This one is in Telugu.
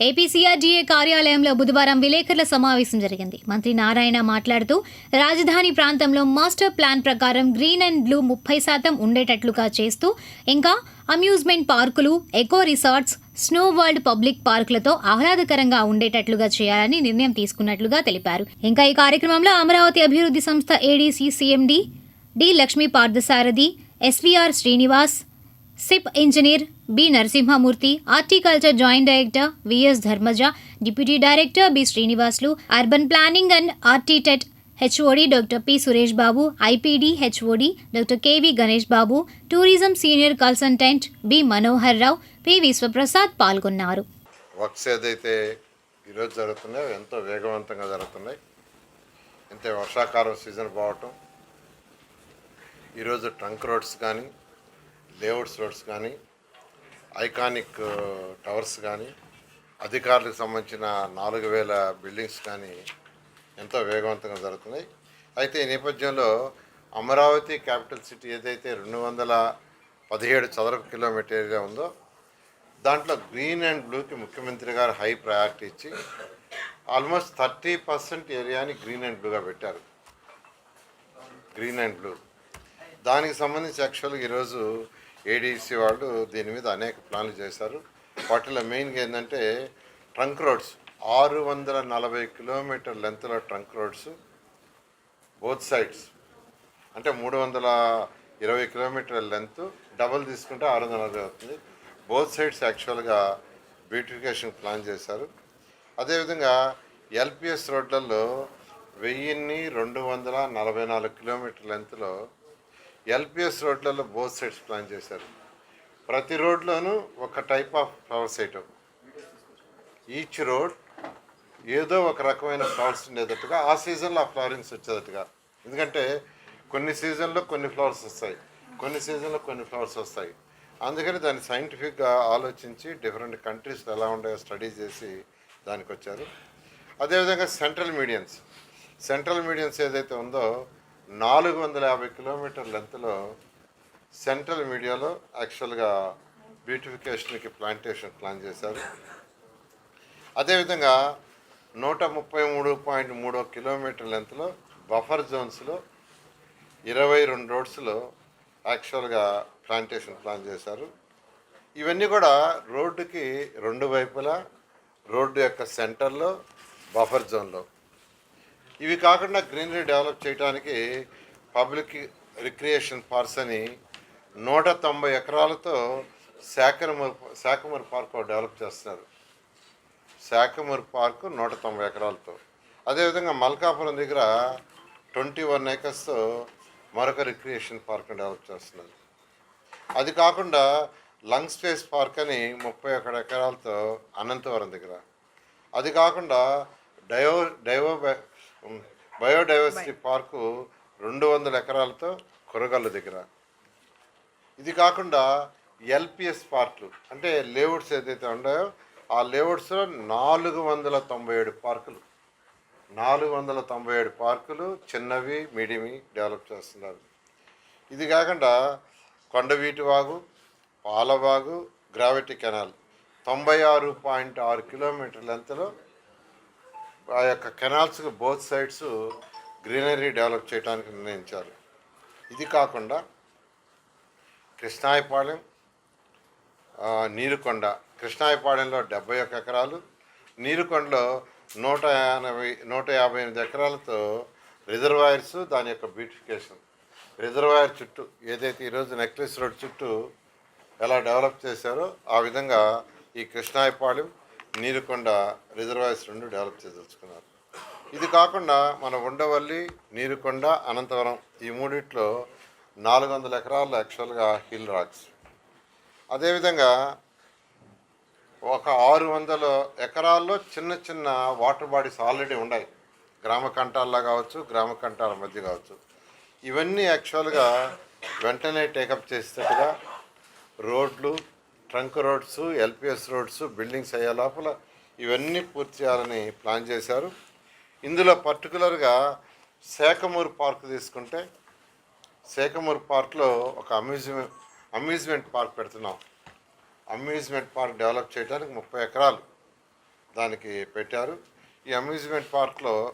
ఏపీసీఆర్డీఏ కార్యాలయంలో బుధవారం విలేకరుల సమావేశం జరిగింది. మంత్రి నారాయణ మాట్లాడుతూ రాజధాని ప్రాంతంలో మాస్టర్ ప్లాన్ ప్రకారం గ్రీన్ అండ్ బ్లూ ముప్పై శాతం ఉండేటట్లుగా చేస్తూ ఇంకా అమ్యూజ్మెంట్ పార్కులు eco resorts snow world public పార్కులతో ఆహ్లాదకరంగా ఉండేటట్లుగా చేయాలని నిర్ణయం తీసుకున్నట్లుగా తెలిపారు. ఇంకా ఈ కార్యక్రమంలో అమరావతి అభివృద్ధి సంస్థ ADC CMD D Lakshmi Parthasarathy SVR Srinivas chief engineer B. Narasimhamurthy horticulture joint director VS Dharmaja deputy director B. Srinivasulu urban planning and ఆర్టీటెట్ HOD doctor P. Suresh Babu IPD HOD doctor KV Ganesh Babu tourism senior consultant B. Manohar Rao P. Vishwaprasad పాల్గొన్నారు. వర్క్స్ ఏదైతే ఈరోజు జరుగుతున్నాయో ఎంతో వేగవంతంగా జరుగుతున్నాయి. ఇంత వర్షాకాలం సీజన్ పోవటం ఈరోజు ట్రంక్ రోడ్స్ కానీ లేఅవుట్స్ రోడ్స్ కానీ ఐకానిక్ టవర్స్ కానీ అధికారులకు సంబంధించిన నాలుగు వేల బిల్డింగ్స్ కానీ ఎంతో వేగవంతంగా జరుగుతున్నాయి. అయితే ఈ నేపథ్యంలో అమరావతి క్యాపిటల్ సిటీ ఏదైతే రెండు వందల పదిహేడు చదరపు కిలోమీటర్ ఏరియా ఉందో దాంట్లో గ్రీన్ అండ్ బ్లూకి ముఖ్యమంత్రి గారు హై ప్రయారిటీ ఇచ్చి ఆల్మోస్ట్ థర్టీ పర్సెంట్ ఏరియాని గ్రీన్ అండ్ బ్లూగా పెట్టారు. Green and blue. దానికి సంబంధించి యాక్చువల్గా ఈరోజు ఏడీసీ వాళ్ళు దీని మీద అనేక ప్లాన్లు చేశారు. వాటిలో మెయిన్గా ఏంటంటే ట్రంక్ రోడ్స్. ఆరు వందల నలభై కిలోమీటర్ లెంత్లో ట్రంక్ రోడ్స్. Both sides. అంటే మూడు వందల ఇరవై కిలోమీటర్ల లెంత్. డబల్ తీసుకుంటే ఆరు వందల నలభై అవుతుంది. బోత్ సైడ్స్ యాక్చువల్గా బ్యూటిఫికేషన్ ప్లాన్ చేశారు. అదేవిధంగా ఎల్పిఎస్ రోడ్లలో వెయ్యిన్ని రెండు వందల నలభై నాలుగు కిలోమీటర్ లెంత్లో ఎల్పిఎస్ రోడ్లలో బోత్ సైడ్స్ ప్లాన్ చేశారు. ప్రతి రోడ్లోనూ ఒక type of flower site. Each road ఏదో ఒక రకమైన ఫ్లవర్స్ ఉండేటట్టుగా ఆ సీజన్లో ఆ ఫ్లవరింగ్స్ వచ్చేటట్టుగా. ఎందుకంటే కొన్ని సీజన్లో కొన్ని ఫ్లవర్స్ వస్తాయి కొన్ని సీజన్లో కొన్ని ఫ్లవర్స్ వస్తాయి. అందుకని దాన్ని సైంటిఫిక్గా ఆలోచించి డిఫరెంట్ కంట్రీస్ ఎలా ఉన్నాయో స్టడీ చేసి దానికి వచ్చారు అదేవిధంగా సెంట్రల్ మీడియన్స్. సెంట్రల్ మీడియన్స్ ఏదైతే ఉందో నాలుగు వందల యాభై కిలోమీటర్ లెంత్లో సెంట్రల్ మీడియాలో యాక్చువల్గా బ్యూటిఫికేషన్కి ప్లాంటేషన్ ప్లాన్ చేశారు. అదేవిధంగా నూట ముప్పై మూడు పాయింట్ మూడో కిలోమీటర్ లెంత్లో బఫర్ జోన్స్లో ఇరవై రెండు రోడ్స్లో యాక్చువల్గా ప్లాంటేషన్ ప్లాన్ చేశారు. ఇవన్నీ కూడా రోడ్డుకి రెండు వైపులా రోడ్డు యొక్క సెంటర్లో బఫర్ జోన్లో. ఇవి కాకుండా గ్రీనరీ డెవలప్ చేయడానికి పబ్లిక్ రిక్రియేషన్ పార్క్స్ అని నూట తొంభై ఎకరాలతో శాఖమూరు శాఖమూరు పార్క్ డెవలప్ చేస్తున్నారు. శాఖమూరు పార్క్ నూట తొంభై ఎకరాలతో. అదేవిధంగా మల్కాపురం దగ్గర ట్వంటీ వన్ ఏకర్స్తో మరొక రిక్రియేషన్ పార్క్ డెవలప్ చేస్తున్నారు. అది కాకుండా లంగ్ స్పేస్ పార్క్ అని ముప్పై ఒకటి ఎకరాలతో అనంతవరం దగ్గర. అది కాకుండా డయో డైవో బయోడైవర్సిటీ పార్కు రెండు వందల ఎకరాలతో కొరగల్ల దగ్గర. ఇది కాకుండా ఎల్పిఎస్ పార్కులు అంటే లేఅవుట్స్ ఏదైతే ఉన్నాయో ఆ లేఅవుట్స్లో నాలుగు వందల తొంభై ఏడు పార్కులు. నాలుగు వందల తొంభై ఏడు పార్కులు చిన్నవి మీడియమి డెవలప్ చేస్తున్నారు. ఇది కాకుండా కొండవీటి వాగు పాలవాగు గ్రావిటీ కెనాల్. తొంభై ఆరు పాయింట్ ఆరు కిలోమీటర్ లెంత్లో ఆ యొక్క కెనాల్స్కి బోత్ సైడ్స్ గ్రీనరీ డెవలప్ చేయడానికి నిర్ణయించారు. ఇది కాకుండా కృష్ణాయపాలెం నీరుకొండ. కృష్ణాయపాలెంలో డెబ్బై ఒక్క ఎకరాలు నీరుకొండలో నూట ఎనభై నూట యాభై ఎనిమిది ఎకరాలతో రిజర్వాయర్స్ దాని యొక్క బ్యూటిఫికేషన్. రిజర్వాయర్ చుట్టూ ఏదైతే ఈరోజు నెక్లెస్ రోడ్ చుట్టూ ఎలా డెవలప్ చేశారో ఆ విధంగా ఈ కృష్ణాయపాలెం నీరుకొండ రిజర్వాయర్స్ రెండు డెవలప్ చేయదలుచుకున్నారు ఇది కాకుండా మన ఉండవల్లి నీరుకొండ అనంతవరం ఈ మూడిట్లో నాలుగు వందల ఎకరాల్లో యాక్చువల్గా హిల్ రాక్స్. అదేవిధంగా ఒక ఆరు వందల ఎకరాల్లో చిన్న చిన్న వాటర్ బాడీస్ ఆల్రెడీ ఉన్నాయి. గ్రామ కంటాల్లో కావచ్చు గ్రామ కంటాల మధ్య కావచ్చు. ఇవన్నీ యాక్చువల్గా వెంటనే టేకప్ చేసేటట్టుగా రోడ్లు trunk roads LPS roads buildings అయ్యే లోపల ఇవన్నీ పూర్తి చేయాలని ప్లాన్ చేశారు. ఇందులో పర్టికులర్గా శేఖమూరు పార్క్ తీసుకుంటే సేకమూరు పార్క్లో ఒక అమ్యూజ్మెంట్ అమ్యూజ్మెంట్ పార్క్ పెడుతున్నాం. అమ్యూజ్మెంట్ పార్క్ డెవలప్ చేయడానికి ముప్పై ఎకరాలు దానికి పెట్టారు. ఈ అమ్యూజ్మెంట్ పార్క్లో